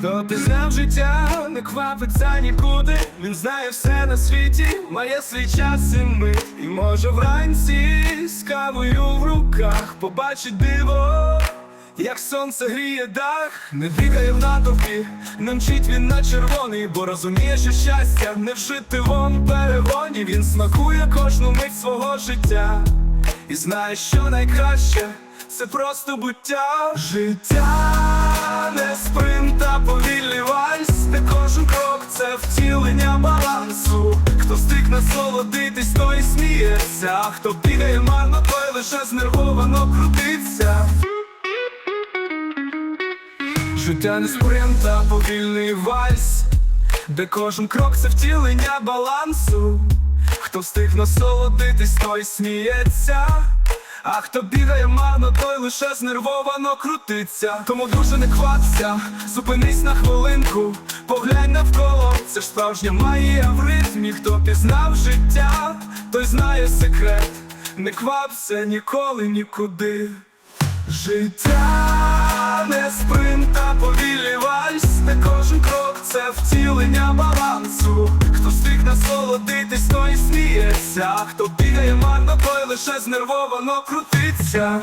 Хто пізнав життя, не квапиться нікуди. Він знає все на світі, має свій час і мить І може вранці з кавою в руках побачить диво, як сонце гріє дах, не бігає в натовпі, не мчить він на червоний, бо розуміє, що щастя не вжити вон перегоні. Він смакує кожну мить свого життя і знає, що найкраще це просто буття. Життя не спринт, насолодитись, той сміється, хто бігає марно, той лише знервовано крутиться. Життя не спринт, а повільний вальс, де кожен крок це втілення балансу. Хто встиг насолодитись, той сміється. А хто бігає марно, той лише знервовано крутиться. Тому дуже не хватся, зупинись на хвилинку, поглянь навколо, це ж справжня магія в ритмі. Хто пізнав життя, той знає секрет, не квапся ніколи нікуди. Життя не спринт, а де кожен крок це втілення балансу. Хто встиг насолодитись, той сміється. Хто бігає марно, той лише знервовано крутиться.